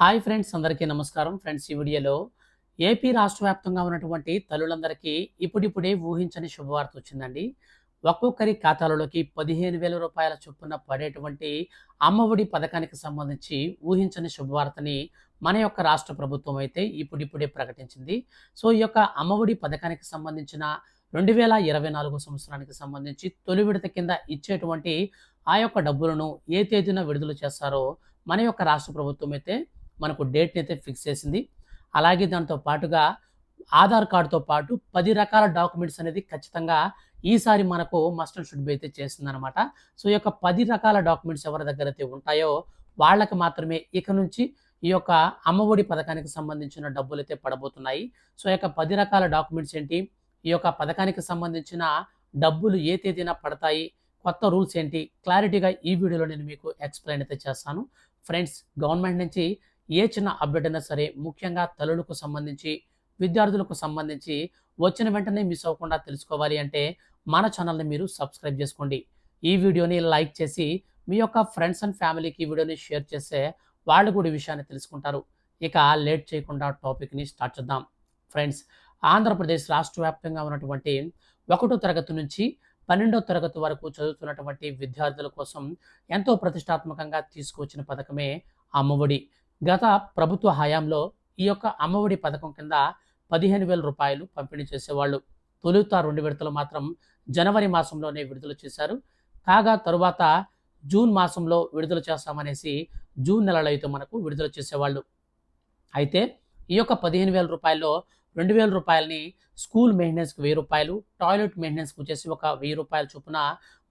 Hi friends అందరికీ నమస్కారం. Friends ఈ వీడియోలో ఏపీ రాష్ట్ర వ్యాప్తంగా ఉన్నటువంటి తల్లులందరికీ ఇప్పుడిప్పుడే ఊహించని శుభవార్త వచ్చిందండి. ఒక్కొక్కరి ఖాతాలలోకి పదిహేను వేల రూపాయల చొప్పున పడేటువంటి అమ్మఒడి పథకానికి సంబంధించి ఊహించని శుభవార్తని మన యొక్క రాష్ట్ర ప్రభుత్వం అయితే ఇప్పుడిప్పుడే ప్రకటించింది. సో ఈ యొక్క అమ్మఒడి పథకానికి సంబంధించిన రెండు వేల ఇరవై నాలుగు సంవత్సరానికి సంబంధించి తొలి విడత కింద ఇచ్చేటువంటి ఆ యొక్క డబ్బులను ఏ తేదీన విడుదల చేస్తారో మన యొక్క రాష్ట్ర ప్రభుత్వం అయితే మనకు డేట్ని అయితే ఫిక్స్ చేసింది. అలాగే దాంతో పాటుగా ఆధార్ కార్డుతో పాటు పది రకాల డాక్యుమెంట్స్ అనేది ఖచ్చితంగా ఈసారి మనకు మస్ట్ అండ్ షుడ్ బి అయితే చేసిందనమాట అనమాట సో ఈ యొక్క పది రకాల డాక్యుమెంట్స్ ఎవరి దగ్గర అయితే ఉంటాయో వాళ్ళకి మాత్రమే ఇక నుంచి ఈ యొక్క అమ్మఒడి పథకానికి సంబంధించిన డబ్బులు అయితే పడబోతున్నాయి. సో ఈ యొక్క పది రకాల డాక్యుమెంట్స్ ఏంటి? ఈ యొక్క పథకానికి సంబంధించిన డబ్బులు ఏ తేదీన పడతాయి? కొత్త రూల్స్ ఏంటి? క్లారిటీగా ఈ వీడియోలో నేను మీకు ఎక్స్ప్లెయిన్ అయితే చేస్తాను. ఫ్రెండ్స్ గవర్నమెంట్ నుంచి ఏ చిన్న అప్డేట్ అయినా సరే ముఖ్యంగా తల్లులకు సంబంధించి విద్యార్థులకు సంబంధించి వచ్చిన వెంటనే మిస్ అవ్వకుండా తెలుసుకోవాలి అంటే మన ఛానల్ని మీరు సబ్స్క్రైబ్ చేసుకోండి. ఈ వీడియోని లైక్ చేసి మీ యొక్క ఫ్రెండ్స్ అండ్ ఫ్యామిలీకి ఈ వీడియోని షేర్ చేస్తే వాళ్ళు కూడా ఈ విషయాన్ని తెలుసుకుంటారు. ఇక లేట్ చేయకుండా టాపిక్ని స్టార్ట్ చేద్దాం. ఫ్రెండ్స్ ఆంధ్రప్రదేశ్ రాష్ట్ర వ్యాప్తంగా ఉన్నటువంటి ఒకటో తరగతి నుంచి పన్నెండో తరగతి వరకు చదువుతున్నటువంటి విద్యార్థుల కోసం ఎంతో ప్రతిష్టాత్మకంగా తీసుకువచ్చిన పథకమే అమ్మఒడి. గత ప్రభుత్వ హయాంలో ఈ యొక్క అమ్మఒడి పథకం కింద పదిహేను వేల రూపాయలు పంపిణీ చేసేవాళ్ళు. తొలుత రెండు విడతలు మాత్రం జనవరి మాసంలోనే విడుదల చేశారు. కాగా తరువాత జూన్ మాసంలో విడుదల చేస్తామనేసి జూన్ నెలలో అయితే మనకు విడుదల చేసేవాళ్ళు. అయితే ఈ యొక్క పదిహేను వేల రూపాయల్లో రెండు వేల రూపాయలని స్కూల్ మెయింటెనెన్స్కి వెయ్యి రూపాయలు టాయిలెట్ మెయింటెనెన్స్కి వచ్చేసి ఒక వెయ్యి రూపాయల చొప్పున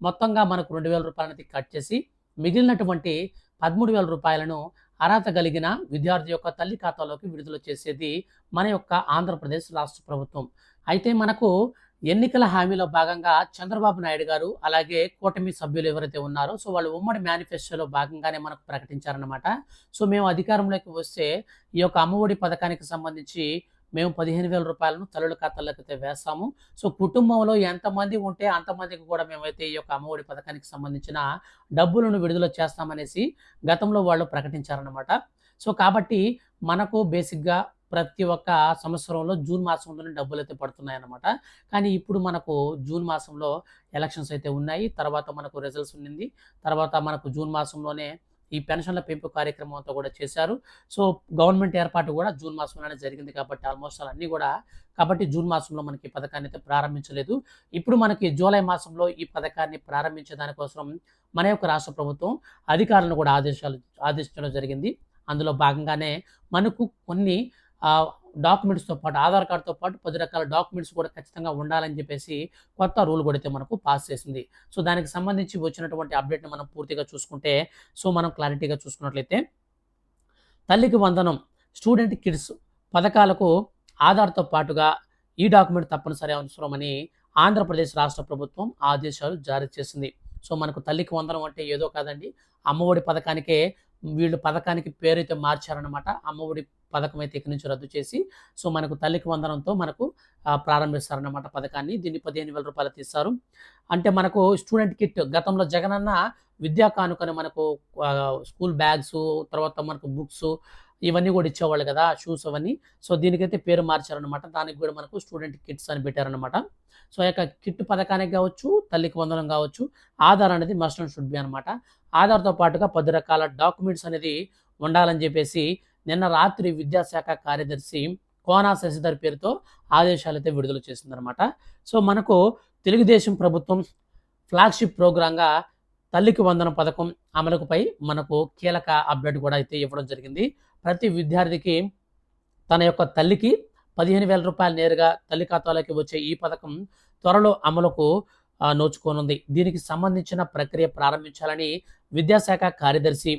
మొత్తంగా మనకు రెండు వేల రూపాయలకి కట్ చేసి మిగిలినటువంటి పదమూడు వేల రూపాయలను అర్హత కలిగిన విద్యార్థి యొక్క తల్లి ఖాతాలోకి విడుదల చేసేది మన యొక్క ఆంధ్రప్రదేశ్ రాష్ట్ర ప్రభుత్వం. అయితే మనకు ఎన్నికల హామీలో భాగంగా చంద్రబాబు నాయుడు గారు అలాగే కూటమి సభ్యులు ఎవరైతే ఉన్నారో సో వాళ్ళు ఉమ్మడి మేనిఫెస్టోలో భాగంగానే మనకు ప్రకటించారనమాట సో మేము అధికారంలోకి వస్తే ఈ యొక్క అమ్మఒడి పథకానికి సంబంధించి మేము పదిహేను వేల రూపాయలను తల్లుల ఖాతాలోకి అయితే వేస్తాము. సో కుటుంబంలో ఎంతమంది ఉంటే అంతమందికి కూడా మేమైతే ఈ యొక్క అమ్మఒడి పథకానికి సంబంధించిన డబ్బులను విడుదల చేస్తామనేసి గతంలో వాళ్ళు ప్రకటించారనమాట సో కాబట్టి మనకు బేసిక్గా ప్రతి ఒక్క సంవత్సరంలో జూన్ మాసంలోనే డబ్బులు అయితే పడుతున్నాయి అన్నమాట కానీ ఇప్పుడు మనకు జూన్ మాసంలో ఎలక్షన్స్ అయితే ఉన్నాయి. తర్వాత మనకు రిజల్ట్స్ ఉండింది తర్వాత మనకు జూన్ మాసంలోనే ఈ పెన్షన్ల పెంపు కార్యక్రమం అంతా కూడా చేశారు. సో గవర్నమెంట్ ఏర్పాటు కూడా జూన్ మాసంలోనే జరిగింది కాబట్టి ఆల్మోస్ట్ అన్నీ కూడా కాబట్టి జూన్ మాసంలో మనకి ఈ పథకాన్ని అయితే ప్రారంభించలేదు. ఇప్పుడు మనకి జూలై మాసంలో ఈ పథకాన్ని ప్రారంభించే దానికోసం మన యొక్క రాష్ట్ర ప్రభుత్వం అధికారులను కూడా ఆదేశాలు ఆదేశించడం జరిగింది. అందులో భాగంగానే మనకు కొన్ని డాక్యుమెంట్స్తో పాటు ఆధార్ కార్డుతో పాటు పది రకాల డాక్యుమెంట్స్ కూడా ఖచ్చితంగా ఉండాలని చెప్పేసి కొత్త రూల్ కూడా అయితే మనకు పాస్ చేసింది. సో దానికి సంబంధించి వచ్చినటువంటి అప్డేట్ని మనం పూర్తిగా చూసుకుంటే సో మనం క్లారిటీగా చూసుకున్నట్లయితే తల్లికి వందనం స్టూడెంట్ కిడ్స్ పథకాలకు ఆధార్తో పాటుగా ఈ డాక్యుమెంట్ తప్పనిసరి అవసరమని ఆంధ్రప్రదేశ్ రాష్ట్ర ప్రభుత్వం ఆదేశాలు జారీ చేసింది. సో మనకు తల్లికి వందనం అంటే ఏదో కాదండి. అమ్మఒడి పథకానికే వీళ్ళు పథకానికి పేరు అయితే మార్చారనమాట అమ్మఒడి పథకం అయితే ఇక్కడి నుంచి రద్దు చేసి సో మనకు తల్లికి వందనంతో మనకు ప్రారంభిస్తారన్నమాట పథకాన్ని. దీన్ని పదిహేను వేల రూపాయలు తీస్తారు. అంటే మనకు స్టూడెంట్ కిట్ గతంలో జగనన్న విద్యా కానుకని మనకు స్కూల్ బ్యాగ్స్ తర్వాత మనకు బుక్స్ ఇవన్నీ కూడా ఇచ్చేవాళ్ళు కదా షూస్ అవన్నీ. సో దీనికైతే పేరు మార్చారనమాట దానికి కూడా మనకు స్టూడెంట్ కిట్స్ అని పెట్టారనమాట సో ఈ యొక్క కిట్ పథకానికి కావచ్చు తల్లికి వందనం కావచ్చు ఆధార్ అనేది మస్ట్ అండ్ షుడ్ బి అనమాట ఆధార్తో పాటుగా పది రకాల డాక్యుమెంట్స్ అనేది ఉండాలని చెప్పేసి నిన్న రాత్రి విద్యాశాఖ కార్యదర్శి కోనా శశిధర్ పేరుతో ఆదేశాలు అయితే విడుదల చేసిందనమాట సో మనకు తెలుగుదేశం ప్రభుత్వం ఫ్లాగ్షిప్ ప్రోగ్రాంగా తల్లికి వందన పథకం అమలుకుపై మనకు కీలక అప్డేట్ కూడా అయితే ఇవ్వడం జరిగింది. ప్రతి విద్యార్థికి తన యొక్క తల్లికి పదిహేను వేల రూపాయలు నేరుగా తల్లి ఖాతాలోకి వచ్చే ఈ పథకం త్వరలో అమలుకు నోచుకోనుంది. దీనికి సంబంధించిన ప్రక్రియ ప్రారంభించాలని విద్యాశాఖ కార్యదర్శి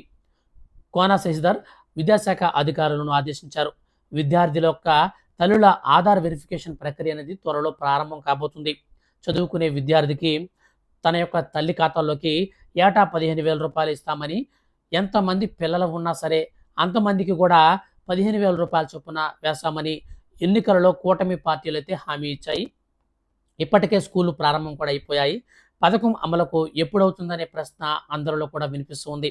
కోనా శశిధర్ విద్యాశాఖ అధికారులను ఆదేశించారు. విద్యార్థుల యొక్క తల్లుల ఆధార్ వెరిఫికేషన్ ప్రక్రియ అనేది త్వరలో ప్రారంభం కాబోతుంది. చదువుకునే విద్యార్థికి తన యొక్క తల్లి ఖాతాలోకి ఏటా పదిహేను వేల రూపాయలు ఇస్తామని ఎంతమంది పిల్లలు ఉన్నా సరే అంతమందికి కూడా పదిహేను వేల రూపాయల చొప్పున వేస్తామని ఎన్నికలలో కూటమి పార్టీలు అయితే హామీ ఇచ్చాయి. ఇప్పటికే స్కూళ్ళు ప్రారంభం కూడా అయిపోయాయి. పథకం అమలుకు ఎప్పుడవుతుందనే ప్రశ్న అందరిలో కూడా వినిపిస్తుంది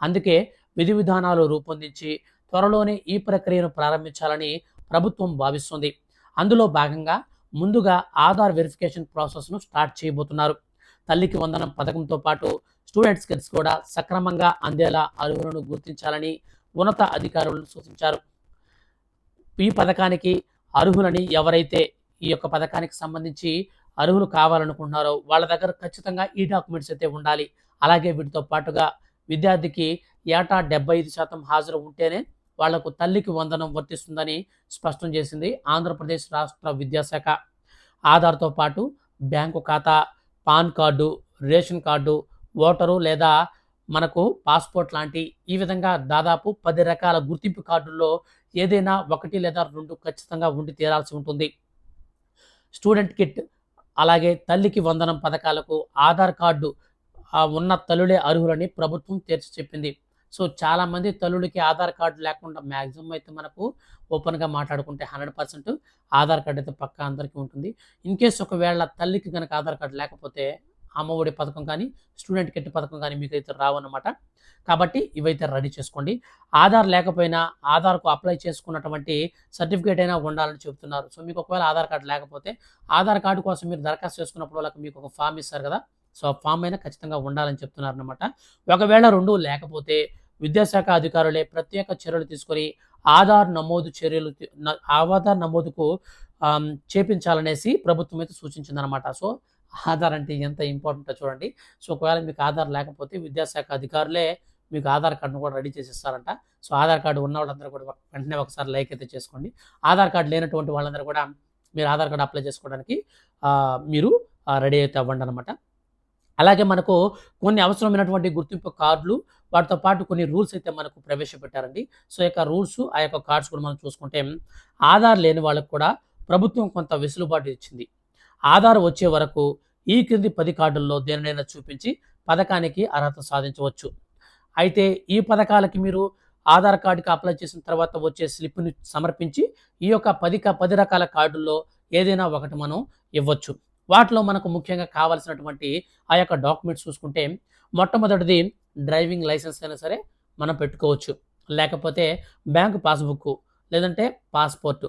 అందుకే విధి విధానాలు రూపొందించి త్వరలోనే ఈ ప్రక్రియను ప్రారంభించాలని ప్రభుత్వం భావిస్తుంది. అందులో భాగంగా ముందుగా ఆధార్ వెరిఫికేషన్ ప్రాసెస్ను స్టార్ట్ చేయబోతున్నారు. తల్లికి వందనం పథకంతో పాటు స్టూడెంట్స్ కిట్స్ కూడా సక్రమంగా అందేలా అర్హులను గుర్తించాలని ఉన్నత అధికారులను సూచించారు. ఈ పథకానికి అర్హులని ఎవరైతే ఈ యొక్క పథకానికి సంబంధించి అర్హులు కావాలనుకుంటున్నారో వాళ్ళ దగ్గర ఖచ్చితంగా ఈ డాక్యుమెంట్స్ అయితే ఉండాలి. అలాగే వీటితో పాటుగా విద్యార్థికి ఏటా డెబ్బై ఐదు శాతం హాజరు ఉంటేనే వాళ్ళకు తల్లికి వందనం వర్తిస్తుందని స్పష్టం చేసింది ఆంధ్రప్రదేశ్ రాష్ట్ర విద్యాశాఖ. ఆధార్తో పాటు బ్యాంకు ఖాతా PAN card ration card voter లేదా మనకు పాస్పోర్ట్ లాంటి ఈ విధంగా దాదాపు పది రకాల గుర్తింపు కార్డుల్లో ఏదైనా ఒకటి లేదా రెండు ఖచ్చితంగా ఉండి తీరాల్సి ఉంటుంది. స్టూడెంట్ కిట్ అలాగే తల్లికి వందనం పథకాలకు ఆధార్ కార్డు ఉన్న తల్లులే అర్హులని ప్రభుత్వం తేల్చి చెప్పింది. సో చాలామంది తల్లులకి ఆధార్ కార్డు లేకుండా మ్యాక్సిమం అయితే మనకు ఓపెన్గా మాట్లాడుకుంటే హండ్రెడ్ పర్సెంట్ ఆధార్ కార్డు అయితే పక్కా అందరికీ ఉంటుంది. ఇన్ కేస్ ఒకవేళ తల్లికి కనుక ఆధార్ కార్డు లేకపోతే అమ్మఒడి పథకం కానీ స్టూడెంట్ కిట్ పథకం కానీ మీకు అయితే రావన్నమాట. కాబట్టి ఇవైతే రెడీ చేసుకోండి. ఆధార్ లేకపోయినా ఆధార్కు అప్లై చేసుకున్నటువంటి సర్టిఫికేట్ అయినా ఉండాలని చెబుతున్నారు. సో మీకు ఒకవేళ ఆధార్ కార్డు లేకపోతే ఆధార్ కార్డు కోసం మీరు దరఖాస్తు చేసుకున్నప్పుడు వాళ్ళకి మీకు ఒక ఫామ్ ఇస్తారు కదా సో ఆ ఫామ్ అయినా ఖచ్చితంగా ఉండాలని చెప్తున్నారనమాట ఒకవేళ రెండు లేకపోతే విద్యాశాఖ అధికారులే ప్రత్యేక చర్యలు తీసుకొని ఆధార్ నమోదు చర్యలు ఆధార్ నమోదుకు చేపించాలనేసి ప్రభుత్వం అయితే సూచించిందనమాట సో ఆధార్ అంటే ఎంత ఇంపార్టెంటో చూడండి. సో ఒకవేళ మీకు ఆధార్ లేకపోతే విద్యాశాఖ అధికారులే మీకు ఆధార్ కార్డును కూడా రెడీ చేసిస్తారంట. సో ఆధార్ కార్డు ఉన్న వాళ్ళందరూ కూడా వెంటనే ఒకసారి లైక్ అయితే చేసుకోండి. ఆధార్ కార్డు లేనటువంటి వాళ్ళందరూ కూడా మీరు ఆధార్ కార్డు అప్లై చేసుకోవడానికి మీరు రెడీ అయితే అవ్వండి అనమాట అలాగే మనకు కొన్ని అవసరమైనటువంటి గుర్తింపు కార్డులు వాటితో పాటు కొన్ని రూల్స్ అయితే మనకు ప్రవేశపెట్టారండి. సో ఈ యొక్క రూల్స్ ఆ యొక్క కార్డ్స్ కూడా మనం చూసుకుంటే ఆధార్ లేని వాళ్ళకు కూడా ప్రభుత్వం కొంత వెసులుబాటు ఇచ్చింది. ఆధార్ వచ్చే వరకు ఈ క్రింది పది కార్డుల్లో దేనినైనా చూపించి పథకానికి అర్హత సాధించవచ్చు. అయితే ఈ పథకాలకి మీరు ఆధార్ కార్డుకి అప్లై చేసిన తర్వాత వచ్చే స్లిప్ని సమర్పించి ఈ యొక్క పది క- పది రకాల కార్డుల్లో ఏదైనా ఒకటి మనం ఇవ్వచ్చు. వాటిలో మనకు ముఖ్యంగా కావాల్సినటువంటి ఆ యొక్క డాక్యుమెంట్స్ చూసుకుంటే మొట్టమొదటిది డ్రైవింగ్ లైసెన్స్ అయినా సరే మనం పెట్టుకోవచ్చు. లేకపోతే బ్యాంక్ పాస్బుక్ లేదంటే పాస్పోర్ట్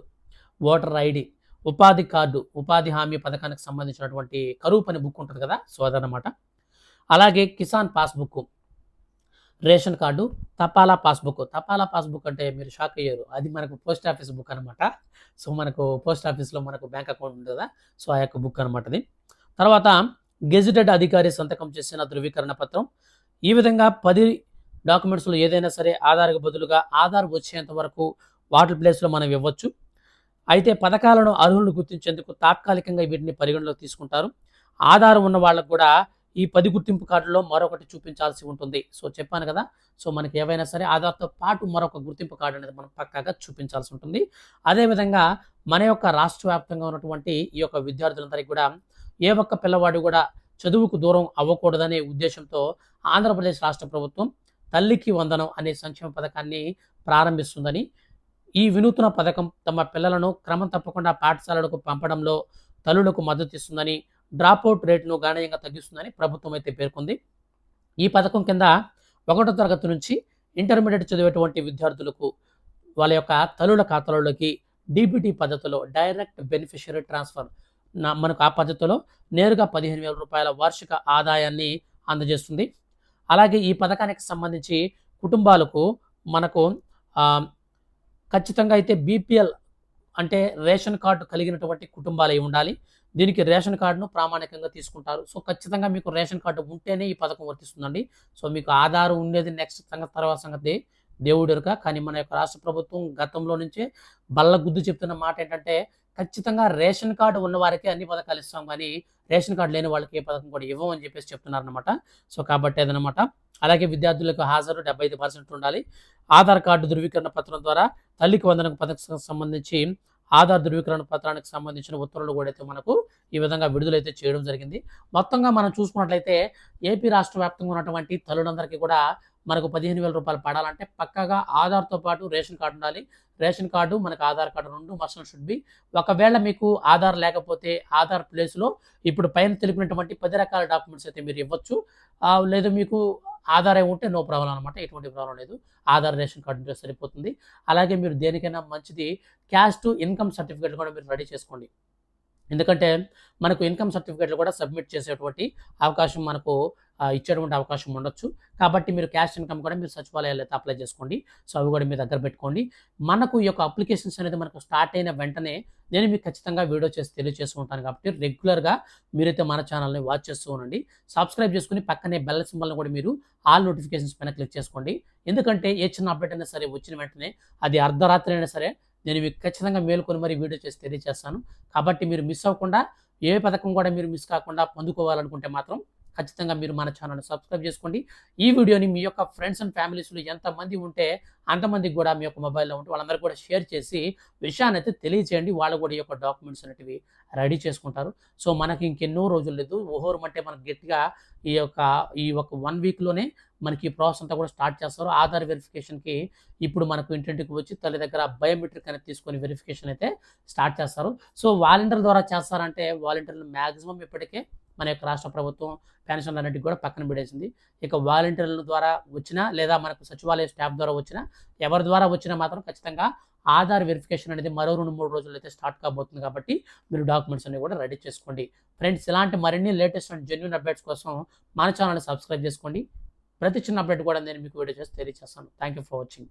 ఓటర్ ఐడి ఉపాధి కార్డు ఉపాధి హామీ పథకానికి సంబంధించినటువంటి కరువు పని బుక్ ఉంటుంది కదా సో అదనమాట అలాగే కిసాన్ పాస్బుక్ రేషన్ కార్డు తపాలా పాస్బుక్. తపాలా పాస్బుక్ అంటే మీరు షాక్ అయ్యారు. అది మనకు పోస్ట్ ఆఫీస్ బుక్ అనమాట సో మనకు పోస్ట్ ఆఫీస్లో మనకు బ్యాంక్ అకౌంట్ ఉంది కదా సో ఆ యొక్క బుక్ అనమాట అది. తర్వాత గెజిటెడ్ అధికారి సంతకం చేసిన ధృవీకరణ పత్రం. ఈ విధంగా పది డాక్యుమెంట్స్లో ఏదైనా సరే ఆధార్కు బదులుగా ఆధార్ వచ్చేంత వరకు వాటర్ ప్లేస్లో మనం ఇవ్వచ్చు. అయితే పథకాలను అర్హులను గుర్తించేందుకు తాత్కాలికంగా వీటిని పరిగణలోకి తీసుకుంటారు. ఆధార్ ఉన్న వాళ్ళకు కూడా ఈ పది గుర్తింపు కార్డులో మరొకటి చూపించాల్సి ఉంటుంది. సో చెప్పాను కదా. సో మనకి ఏవైనా సరే ఆధార్తో పాటు మరొక గుర్తింపు కార్డు అనేది మనం పక్కాగా చూపించాల్సి ఉంటుంది. అదేవిధంగా మన యొక్క రాష్ట్ర వ్యాప్తంగా ఉన్నటువంటి ఈ యొక్క విద్యార్థులందరికీ కూడా ఏ ఒక్క పిల్లవాడు కూడా చదువుకు దూరం అవ్వకూడదనే ఉద్దేశంతో ఆంధ్రప్రదేశ్ రాష్ట్ర ప్రభుత్వం తల్లికి వందనం అనే సంక్షేమ పథకాన్ని ప్రారంభిస్తుందని ఈ వినూత్న పథకం తమ పిల్లలను క్రమం తప్పకుండా పాఠశాలలకు పంపడంలో తల్లులకు మద్దతు ఇస్తుందని డ్రాప్అవుట్ రేటును గణనీయంగా తగ్గిస్తుందని ప్రభుత్వం అయితే పేర్కొంది. ఈ పథకం కింద ఒకటో తరగతి నుంచి ఇంటర్మీడియట్ చదివేటువంటి విద్యార్థులకు వాళ్ళ యొక్క తల్లుల ఖాతాలలోకి డీబీటీ పద్ధతిలో డైరెక్ట్ బెనిఫిషియరీ ట్రాన్స్ఫర్ నా మనకు ఆ పద్ధతిలో నేరుగా పదిహేను వేల రూపాయల వార్షిక ఆదాయాన్ని అందజేస్తుంది. అలాగే ఈ పథకానికి సంబంధించి కుటుంబాలకు మనకు ఖచ్చితంగా అయితే బీపీఎల్ అంటే రేషన్ కార్డు కలిగినటువంటి కుటుంబాలు ఉండాలి. దీనికి రేషన్ కార్డును ప్రామాణికంగా తీసుకుంటారు. సో ఖచ్చితంగా మీకు రేషన్ కార్డు ఉంటేనే ఈ పథకం వర్తిస్తుందండి. సో మీకు ఆధార్ ఉండేది నెక్స్ట్ సంగతి తర్వాత సంగతి దేవుడు ఎరుక. కానీ మన యొక్క రాష్ట్ర ప్రభుత్వం గతంలో నుంచే బల్ల గుద్దు చెప్తున్న మాట ఏంటంటే ఖచ్చితంగా రేషన్ కార్డు ఉన్న వారికి అన్ని పథకాలు ఇస్తాం. కానీ రేషన్ కార్డు లేని వాళ్ళకి ఏ పథకం కూడా ఇవ్వమని చెప్పేసి చెప్తున్నారనమాట సో కాబట్టి అదనమాట అలాగే విద్యార్థులకు హాజరు డెబ్బై ఐదు పర్సెంట్ ఉండాలి. ఆధార్ కార్డు ధృవీకరణ పత్రం ద్వారా తల్లికి వందనకు పథకం సంబంధించి ఆధార్ ధృవీకరణ పత్రానికి సంబంధించిన ఉత్తర్వులు కూడా అయితే మనకు ఈ విధంగా విడుదలైతే చేయడం జరిగింది. మొత్తంగా మనం చూసుకున్నట్లయితే ఏపీ రాష్ట్ర వ్యాప్తంగా ఉన్నటువంటి తల్లులందరికీ కూడా మనకు పదిహేను వేల రూపాయలు పడాలంటే పక్కగా ఆధార్తో పాటు రేషన్ కార్డు ఉండాలి. రేషన్ కార్డు మనకు ఆధార్ కార్డు రెండు మస్ట్ షుడ్ బి. ఒకవేళ మీకు ఆధార్ లేకపోతే ఆధార్ ప్లేస్లో ఇప్పుడు పైన తెలిపినటువంటి పది రకాల డాక్యుమెంట్స్ అయితే మీరు ఇవ్వచ్చు. లేదా మీకు ఆధార్ ఉంటే నో ప్రాబ్లం అనమాట ఎటువంటి ప్రాబ్లం లేదు. ఆధార్ రేషన్ కార్డు ఉంటే సరిపోతుంది. అలాగే మీరు దేనికైనా మంచిది క్యాష్ టు ఇన్కమ్ సర్టిఫికేట్ కూడా మీరు రెడీ చేసుకోండి. ఎందుకంటే మనకు ఇన్కమ్ సర్టిఫికేట్లు కూడా సబ్మిట్ చేసేటువంటి అవకాశం మనకు ఇచ్చేటువంటి అవకాశం ఉండొచ్చు. కాబట్టి మీరు క్యాష్ ఇన్కమ్ కూడా మీరు సచివాలయాలు అయితే అప్లై చేసుకోండి. సో అవి కూడా మీ దగ్గర పెట్టుకోండి. మనకు ఈ యొక్క అప్లికేషన్స్ అనేది మనకు స్టార్ట్ అయిన వెంటనే నేను మీకు ఖచ్చితంగా వీడియో చేసి తెలియజేస్తూ ఉంటాను కాబట్టి రెగ్యులర్గా మీరైతే మన ఛానల్ని వాచ్ చేస్తూ ఉండండి. సబ్స్క్రైబ్ చేసుకుని పక్కనే బెల్ సింబల్ని కూడా మీరు ఆల్ నోటిఫికేషన్స్ పైన క్లిక్ చేసుకోండి. ఎందుకంటే ఏ చిన్న అప్డేట్ అయినా సరే వచ్చిన వెంటనే అది అర్ధరాత్రి అయినా సరే నేను మీకు ఖచ్చితంగా మేలుకొని మరి వీడియో చేసి తెలియజేస్తాను. కాబట్టి మీరు మిస్ అవ్వకుండా ఏ పథకం కూడా మీరు మిస్ కాకుండా పొందుకోవాలనుకుంటే మాత్రం ఖచ్చితంగా మీరు మన ఛానల్ని సబ్స్క్రైబ్ చేసుకోండి. ఈ వీడియోని మీ యొక్క ఫ్రెండ్స్ అండ్ ఫ్యామిలీస్లో ఎంతమంది ఉంటే అంతమందికి కూడా మీ యొక్క మొబైల్లో ఉంటే వాళ్ళందరూ కూడా షేర్ చేసి విషయాన్ని అయితే తెలియజేయండి వాళ్ళు కూడా ఈ యొక్క డాక్యుమెంట్స్ అనేటివి రెడీ చేసుకుంటారు. సో మనకి ఇంకెన్నో రోజులు లేదు. ఓహోరం అంటే మనకు గట్టిగా ఈ యొక్క ఈ ఒక వన్ వీక్లోనే మనకి ఈ ప్రాసెస్ అంతా కూడా స్టార్ట్ చేస్తారు. ఆధార్ వెరిఫికేషన్కి ఇప్పుడు మనకు ఇంటింటికి వచ్చి తల్లి దగ్గర బయోమెట్రిక్ అనేది తీసుకొని వెరిఫికేషన్ అయితే స్టార్ట్ చేస్తారు. సో వాలంటీర్ ద్వారా చేస్తారంటే వాలంటీర్లు మ్యాక్సిమం ఇప్పటికే మన యొక్క రాష్ట్ర ప్రభుత్వం పెన్షన్లు అన్నిటికి కూడా పక్కన పెడేసింది ఇక వాలంటీర్ల ద్వారా వచ్చినా లేదా మనకు సచివాలయ స్టాఫ్ ద్వారా వచ్చినా ఎవరి ద్వారా వచ్చినా మాత్రం ఖచ్చితంగా ఆధార్ వెరిఫికేషన్ అనేది మరో రెండు మూడు రోజులు అయితే స్టార్ట్ కాబోతుంది కాబట్టి మీరు డాక్యుమెంట్స్ అన్ని కూడా రెడీ చేసుకోండి. ఫ్రెండ్స్ ఇలాంటి మరిన్ని లేటెస్ట్ అండ్ జెన్యున్ అప్డేట్స్ కోసం మన ఛానల్ని సబ్స్క్రైబ్ చేసుకోండి. ప్రతి చిన్న అప్డేట్ కూడా నేను మీకు వీడియో చేసి తెలియజేస్తాను థ్యాంక్ యూ ఫర్ వాచింగ్